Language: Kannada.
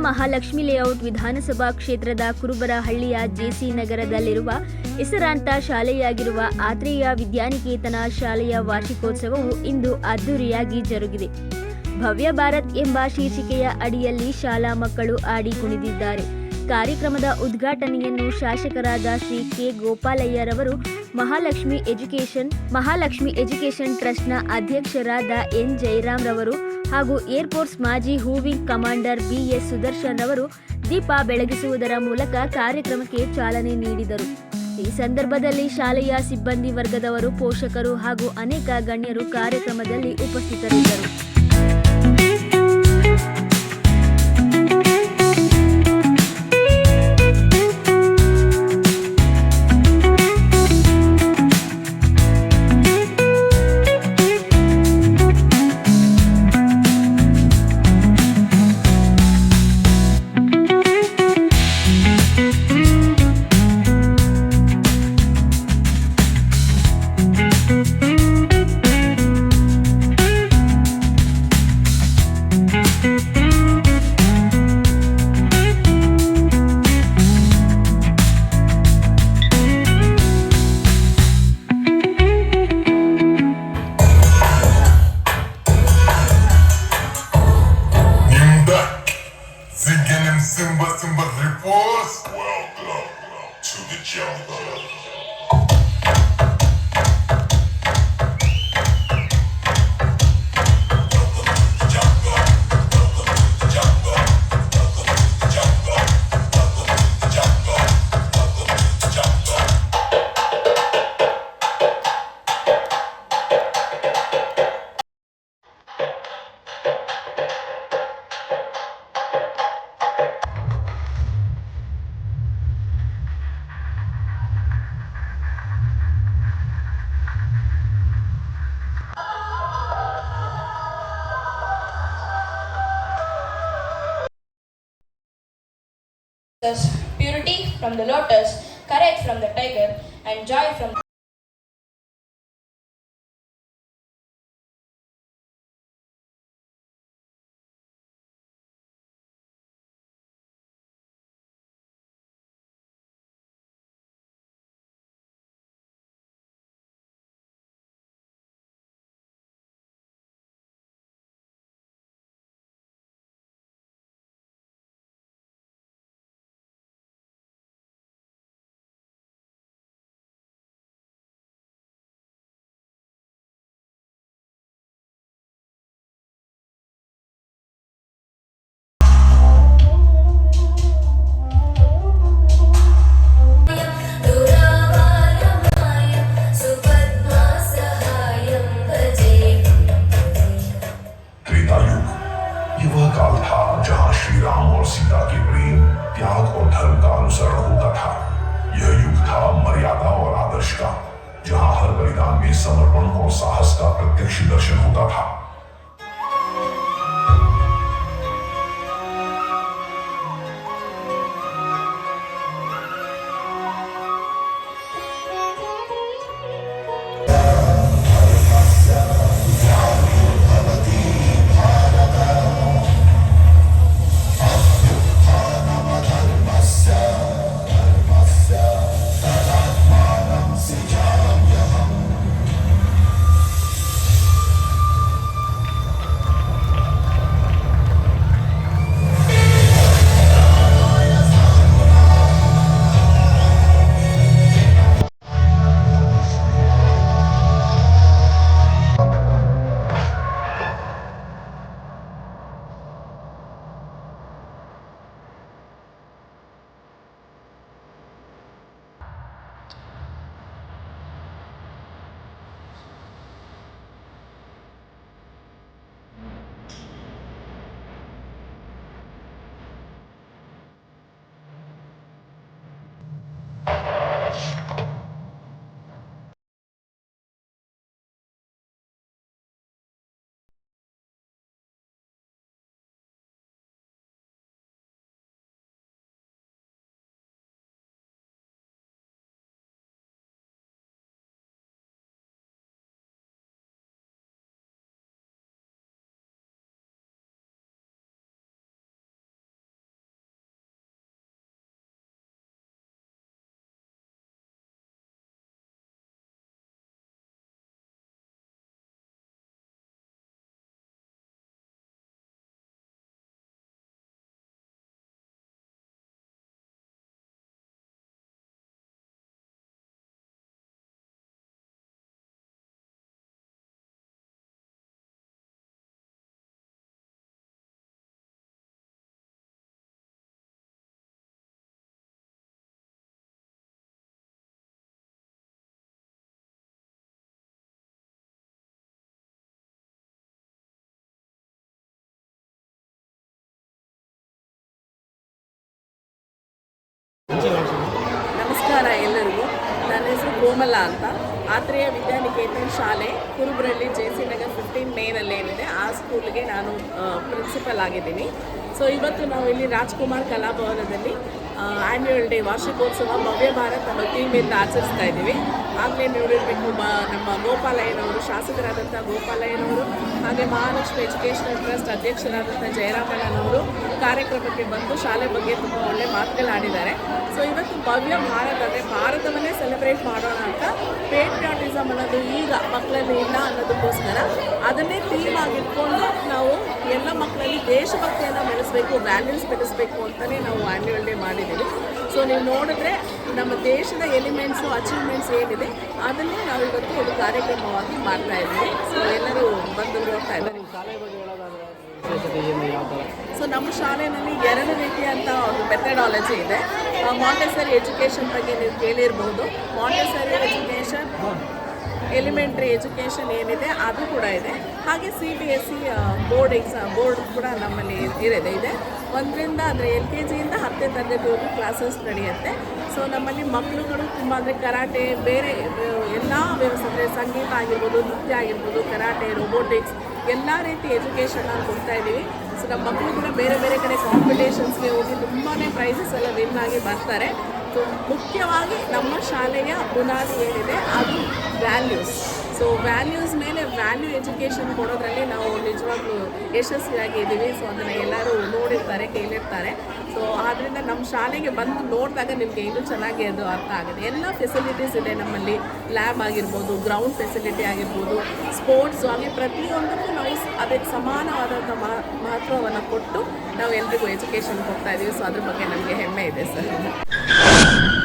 ಮಹಾಲಕ್ಷ್ಮಿ ಲೇಔಟ್ ವಿಧಾನಸಭಾ ಕ್ಷೇತ್ರದ ಕುರುಬರಹಳ್ಳಿಯ ಜೆಸಿ ನಗರದಲ್ಲಿರುವ ಹೆಸರಾಂತ ಶಾಲೆಯಾಗಿರುವ ಆತ್ರೇಯ ವಿದ್ಯಾನಿಕೇತನ ಶಾಲೆಯ ವಾರ್ಷಿಕೋತ್ಸವವು ಇಂದು ಅದ್ದೂರಿಯಾಗಿ ಜರುಗಿದೆ. ಭವ್ಯ ಭಾರತ್ ಎಂಬ ಶೀರ್ಷಿಕೆಯ ಅಡಿಯಲ್ಲಿ ಶಾಲಾ ಮಕ್ಕಳು ಆಡಿ ಕುಣಿದಿದ್ದಾರೆ. ಕಾರ್ಯಕ್ರಮದ ಉದ್ಘಾಟನೆಯನ್ನು ಶಾಸಕರಾದ ಶ್ರೀ ಕೆ ಗೋಪಾಲಯ್ಯರವರು ಮಹಾಲಕ್ಷ್ಮಿ ಎಜುಕೇಷನ್ ಮಹಾಲಕ್ಷ್ಮಿ ಎಜುಕೇಷನ್ ಟ್ರಸ್ಟ್ನ ಅಧ್ಯಕ್ಷರಾದ ಎನ್ ಜಯರಾಮ್ ರವರು ಹಾಗೂ ಏರ್ಫೋರ್ಸ್ ಮಾಜಿ wing commander B S Sudarshan ಅವರು ದೀಪ ಬೆಳಗಿಸುವುದರ ಮೂಲಕ ಕಾರ್ಯಕ್ರಮಕ್ಕೆ ಚಾಲನೆ ನೀಡಿದರು. ಈ ಸಂದರ್ಭದಲ್ಲಿ ಶಾಲೆಯ ಸಿಬ್ಬಂದಿ ವರ್ಗದವರು ಪೋಷಕರು ಹಾಗೂ ಅನೇಕ ಗಣ್ಯರು ಕಾರ್ಯಕ್ರಮದಲ್ಲಿ ಉಪಸ್ಥಿತರಿದ್ದರು. Simba Simba reports. Welcome to the jungle. purity from the lotus, courage from the tiger, and joy from the जहाँ श्री राम और सीता के प्रेम, त्याग और धर्म का अनुसरण होता था। यह युग था मर्यादा और आदर्श का, जहाँ हर बलिदान में समर्पण और साहस का प्रत्यक्ष दर्शन होता था। ನಿರ್ಮಲಾ ಅಂತ. ಆತ್ರೇಯ ವಿದ್ಯಾನಿಕೇತನ್ ಶಾಲೆ Kurubarahalli J C Nagar fifteen ಮೇನಲ್ಲಿ ಏನಿದೆ, ಆ ಸ್ಕೂಲ್ಗೆ ನಾನು ಪ್ರಿನ್ಸಿಪಲ್ ಆಗಿದ್ದೀನಿ. ಸೊ ಇವತ್ತು ನಾವು ಇಲ್ಲಿ ರಾಜ್ಕುಮಾರ್ ಕಲಾಭವನದಲ್ಲಿ ಆ್ಯನ್ಯುವಲ್ ಡೇ ವಾರ್ಷಿಕೋತ್ಸವ ಭವ್ಯ ಭಾರತ್ ನಮ್ಮ ಟೀಮಿಂದ ಆಚರಿಸ್ತಾ ಇದ್ದೀವಿ. ಆಗಲೇ ನೋಡಿರಬೇಕು ನಮ್ಮ ಗೋಪಾಲಯ್ಯನವರು ಶಾಸಕರಾದಂಥ ಗೋಪಾಲಯ್ಯನವರು ಹಾಗೆ ಮಹಾಲಕ್ಷ್ಮಿ ಎಜುಕೇಷನಲ್ ಟ್ರಸ್ಟ್ ಅಧ್ಯಕ್ಷರಾದಂಥ ಜಯರಾಮಣ್ಣನವರು ಕಾರ್ಯಕ್ರಮಕ್ಕೆ ಬಂದು ಶಾಲೆ ಬಗ್ಗೆ ತುಂಬ ಒಳ್ಳೆ ಮಾತುಗಳಾಡಿದ್ದಾರೆ ಸೊ ಇವತ್ತು ಭವ್ಯ ಭಾರತ ಅಂದರೆ ಭಾರತವನ್ನೇ ಸೆಲೆಬ್ರೇಟ್ ಮಾಡೋಣ ಅಂತ ಪೇಟ್ರಿಯಾಟಿಸಮ್ ಅನ್ನೋದು ಈಗ ಮಕ್ಕಳಲ್ಲಿ ಇಲ್ಲ ಅನ್ನೋದಕ್ಕೋಸ್ಕರ ಅದನ್ನೇ ಥೀಮ್ ಆಗಿಟ್ಕೊಂಡು ನಾವು ಎಲ್ಲ ಮಕ್ಕಳಲ್ಲಿ ದೇಶಭಕ್ತಿಯನ್ನು ಬೆಳೆಸಬೇಕು ವ್ಯಾಲ್ಯೂಸ್ ಬೆಳೆಸಬೇಕು ಅಂತಲೇ ನಾವು ಆ್ಯನ್ಯುವಲ್ ಡೇ ಮಾಡಿದ್ದೀವಿ. ಸೊ ನೀವು ನೋಡಿದ್ರೆ ನಮ್ಮ ದೇಶದ ಎಲಿಮೆಂಟ್ಸು ಅಚೀವ್ಮೆಂಟ್ಸ್ ಏನಿದೆ ಅದನ್ನೇ ನಾವು ಇವತ್ತು ಒಂದು ಕಾರ್ಯಕ್ರಮವಾಗಿ ಮಾಡ್ತಾ ಇದ್ದೀವಿ. ಸೊ ಎಲ್ಲರೂ ಬಂದು ನೋಡ್ತಾ ಇದ್ದಾರೆ. ಸೊ ನಮ್ಮ ಶಾಲೆಯಲ್ಲಿ ಎರಡು ರೀತಿಯಂಥ ಒಂದು ಮೆಥಡಾಲಜಿ ಇದೆ. ಮಾಂಟೆಸರಿ ಎಜುಕೇಷನ್ ಬಗ್ಗೆ ನೀವು ಕೇಳಿರ್ಬೋದು. ಮಾಂಟೆಸರಿ ಎಜುಕೇಷನ್ ಎಲಿಮೆಂಟ್ರಿ ಎಜುಕೇಷನ್ ಏನಿದೆ, ಅದು ಕೂಡ ಇದೆ. ಹಾಗೆ C B S C board exam board ಕೂಡ ನಮ್ಮಲ್ಲಿ ಇರೋದೇ ಇದೆ. ಒಂದರಿಂದ ಅಂದರೆ ಎಲ್ ಕೆ ಜಿಯಿಂದ ಹತ್ತನೇ ತರಗತಿವರೆಗೂ ಕ್ಲಾಸಸ್ ನಡೆಯುತ್ತೆ. ಸೊ ನಮ್ಮಲ್ಲಿ ಮಕ್ಕಳುಗಳು ತುಂಬ ಅಂದರೆ ಕರಾಟೆ, ಬೇರೆ ಎಲ್ಲ ವ್ಯವಸ್ಥೆ ಸಂಗೀತ ಆಗಿರ್ಬೋದು, ನೃತ್ಯ ಆಗಿರ್ಬೋದು, ಕರಾಟೆ ರೋಬೋಟಿಕ್ಸ್ ಎಲ್ಲ ರೀತಿ ಎಜುಕೇಷನ್ ನಾವು ಕೊಡ್ತಾ ಇದ್ದೀವಿ. ಸೊ ನಮ್ಮ ಮಕ್ಕಳು ಕೂಡ ಬೇರೆ ಬೇರೆ ಕಡೆ ಕಾಂಪಿಟೇಷನ್ಸ್ಗೆ ಹೋಗಿ ತುಂಬಾ ಪ್ರೈಸಸ್ ಎಲ್ಲ ವಿನ್ ಆಗಿ ಬರ್ತಾರೆ. ಮುಖ್ಯವಾಗಿ ನಮ್ಮ ಶಾಲೆಯ ಬುನಾದಿ ಏನಿದೆ, ಅದು ವ್ಯಾಲ್ಯೂಸ್ ಸೊ ವ್ಯಾಲ್ಯೂಸ್ ಮೇಲೆ ವ್ಯಾಲ್ಯೂ ಎಜುಕೇಷನ್ ಕೊಡೋದ್ರಲ್ಲಿ ನಾವು ನಿಜವಾಗ್ಲೂ ಯಶಸ್ವಿಯಾಗಿ ಇದ್ದೀವಿ ಸೊ ಅದನ್ನು ಎಲ್ಲರೂ ನೋಡಿರ್ತಾರೆ, ಕೇಳಿರ್ತಾರೆ. ಸೊ ಆದ್ದರಿಂದ ನಮ್ಮ ಶಾಲೆಗೆ ಬಂದು ನೋಡಿದಾಗ ನಿಮಗೆ ಇನ್ನೂ ಚೆನ್ನಾಗಿ ಅದು ಅರ್ಥ ಆಗುತ್ತೆ. ಎಲ್ಲ ಫೆಸಿಲಿಟೀಸ್ ಇದೆ ನಮ್ಮಲ್ಲಿ. ಲ್ಯಾಬ್ ಆಗಿರ್ಬೋದು ಗ್ರೌಂಡ್ ಫೆಸಿಲಿಟಿ ಆಗಿರ್ಬೋದು ಸ್ಪೋರ್ಟ್ಸು ಹಾಗೆ ಪ್ರತಿಯೊಂದಕ್ಕೂ ನಾವು ಅದಕ್ಕೆ ಸಮಾನವಾದಂಥ ಮಹತ್ವವನ್ನು ಕೊಟ್ಟು ನಾವು ಎಲ್ರಿಗೂ ಎಜುಕೇಷನ್ ಕೊಡ್ತಾ ಇದ್ದೀವಿ ಸೊ ಅದ್ರ ಬಗ್ಗೆ ನಮಗೆ ಹೆಮ್ಮೆ ಇದೆ, ಸರ್. you